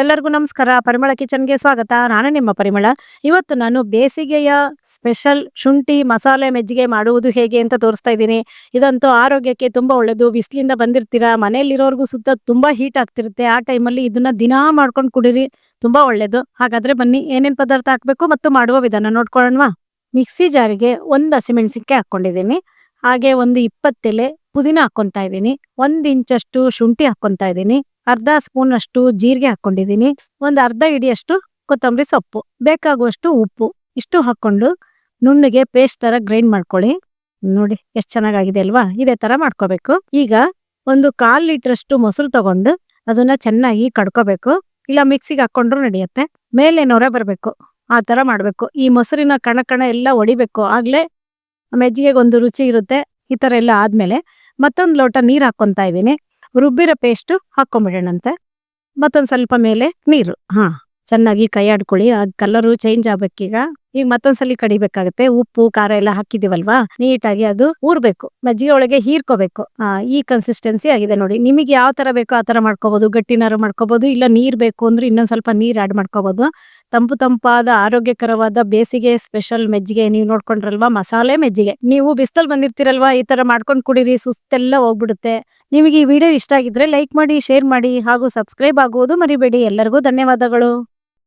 ಎಲ್ಲರಿಗೂ ನಮಸ್ಕಾರ. ಪರಿಮಳ ಕಿಚನ್ಗೆ ಸ್ವಾಗತ. ನಾನು ನಿಮ್ಮ ಪರಿಮಳ. ಇವತ್ತು ನಾನು ಬೇಸಿಗೆಯ ಸ್ಪೆಷಲ್ ಶುಂಠಿ ಮಸಾಲೆ ಮೆಜ್ಜಿಗೆ ಮಾಡುವುದು ಹೇಗೆ ಅಂತ ತೋರಿಸ್ತಾ ಇದ್ದೀನಿ. ಇದಂತೂ ಆರೋಗ್ಯಕ್ಕೆ ತುಂಬಾ ಒಳ್ಳೇದು. ಬಿಸಿಲಿಂದ ಬಂದಿರ್ತೀರಾ? ಮನೆಯಲ್ಲಿರೋರ್ಗೂ ಸುತ್ತ ತುಂಬಾ ಹೀಟ್ ಆಗ್ತಿರುತ್ತೆ. ಆ ಟೈಮಲ್ಲಿ ಇದನ್ನ ದಿನಾ ಮಾಡ್ಕೊಂಡು ಕುಡೀರಿ. ತುಂಬಾ ಒಳ್ಳೇದು. ಹಾಗಾದ್ರೆ ಬನ್ನಿ, ಏನೇನು ಪದಾರ್ಥ ಹಾಕ್ಬೇಕು ಮತ್ತು ಮಾಡುವ ವಿಧಾನ ನೋಡ್ಕೊಳ್ಳೋಣವಾ? ಮಿಕ್ಸಿ ಜಾರಿಗೆ ಒಂದು ಹಸಿಮೆಣಸಿನ್ಕಾಯಿ ಹಾಕೊಂಡಿದ್ದೀನಿ ಹಾಗೆ ಒಂದು ಇಪ್ಪತ್ತೆಲೆ ಪುದೀನ ಹಾಕೊಂತಾ ಇದ್ದೀನಿ. ಒಂದ್ ಇಂಚಷ್ಟು ಶುಂಠಿ ಹಾಕೊಂತಾ ಇದ್ದೀನಿ. ಅರ್ಧ ಸ್ಪೂನ್ ಅಷ್ಟು ಜೀರಿಗೆ ಹಾಕೊಂಡಿದ್ದೀನಿ ಒಂದ್ ಅರ್ಧ ಇಡಿಯಷ್ಟು ಕೊತ್ತಂಬರಿ ಸೊಪ್ಪು. ಬೇಕಾಗುವಷ್ಟು ಉಪ್ಪು. ಇಷ್ಟು ಹಾಕೊಂಡು ನುಣ್ಣಗೆ ಪೇಸ್ಟ್ ತರ ಗ್ರೈಂಡ್ ಮಾಡ್ಕೊಳ್ಳಿ. ನೋಡಿ, ಎಷ್ಟ್ ಚೆನ್ನಾಗಾಗಿದೆ ಅಲ್ವಾ? ಇದೇ ತರ ಮಾಡ್ಕೋಬೇಕು. ಈಗ ಒಂದು ಕಾಲ್ ಲೀಟರ್ ಅಷ್ಟು ಮೊಸರು ತಗೊಂಡು ಅದನ್ನ ಚೆನ್ನಾಗಿ ಕಡ್ಕೋಬೇಕು. ಇಲ್ಲ ಮಿಕ್ಸಿಗೆ ಹಾಕೊಂಡ್ರು ನಡೆಯುತ್ತೆ. ಮೇಲೆ ನೊರೆ ಬರ್ಬೇಕು. ಆ ತರ ಮಾಡ್ಬೇಕು. ಈ ಮೊಸರಿನ ಕಣ ಕಣ ಎಲ್ಲ ಒಡಿಬೇಕು. ಆಗ್ಲೇ ಮೆಜ್ಜಿಗೆಗೆ ಒಂದು ರುಚಿ ಇರುತ್ತೆ, ಈ ಥರ ಎಲ್ಲ ಆದಮೇಲೆ ಮತ್ತೊಂದು ಲೋಟ ನೀರು ಹಾಕ್ಕೊತಾ ಇದ್ದೀನಿ. ರುಬ್ಬಿರೋ ಪೇಸ್ಟು ಹಾಕ್ಕೊಂಬಿಡೋಣಂತೆ. ಮತ್ತೊಂದು ಸ್ವಲ್ಪ ಮೇಲೆ ನೀರು. ಹಾ. ಚೆನ್ನಾಗಿ ಕೈ ಆಡ್ಕೊಳ್ಳಿ. ಆ ಕಲರು ಚೇಂಜ್ ಆಗ್ಬೇಕೀಗ ಈಗ ಮತ್ತೊಂದ್ಸಲಿ ಕಡಿಬೇಕಾಗತ್ತೆ. ಉಪ್ಪು, ಖಾರ ಎಲ್ಲ ಹಾಕಿದಿವಲ್ವಾ ನೀಟಾಗಿ ಅದು ಊರ್ಬೇಕು. ಮಜ್ಜಿಗೆ ಒಳಗೆ ಹೀರ್ಕೋಬೇಕು. ಈ ಕನ್ಸಿಸ್ಟೆನ್ಸಿ ಆಗಿದೆ ನೋಡಿ. ನಿಮಗೆ ಯಾವ ತರ ಬೇಕೋ ಆ ತರ ಮಾಡ್ಕೋಬಹುದು ಗಟ್ಟಿನಾರು ಮಾಡ್ಕೋಬಹುದು ಇಲ್ಲ ನೀರ್ ಬೇಕು ಅಂದ್ರೆ ಇನ್ನೊಂದ್ ಸ್ವಲ್ಪ ನೀರ್ ಆಡ್ ಮಾಡ್ಕೋಬಹುದು ತಂಪು ತಂಪಾದ, ಆರೋಗ್ಯಕರವಾದ, ಬೇಸಿಗೆ ಸ್ಪೆಷಲ್ ಮೆಜ್ಜಿಗೆ ನೀವು ನೋಡ್ಕೊಂಡ್ರಲ್ವಾ? ಮಸಾಲೆ ಮೆಜ್ಜಿಗೆ. ನೀವು ಬಿಸ್ತಲ್ ಬಂದಿರ್ತೀರಲ್ವಾ? ಈ ತರ ಮಾಡ್ಕೊಂಡ್ ಕುಡೀರಿ. ಸುಸ್ತೆಲ್ಲ ಹೋಗ್ಬಿಡುತ್ತೆ. ನಿಮಗೆ ಈ ವಿಡಿಯೋ ಇಷ್ಟ ಆಗಿದ್ರೆ ಲೈಕ್ ಮಾಡಿ ಶೇರ್ ಮಾಡಿ ಹಾಗೂ ಸಬ್ಸ್ಕ್ರೈಬ್ ಆಗುವುದು ಮರಿಬೇಡಿ. ಎಲ್ಲರಿಗೂ ಧನ್ಯವಾದಗಳು.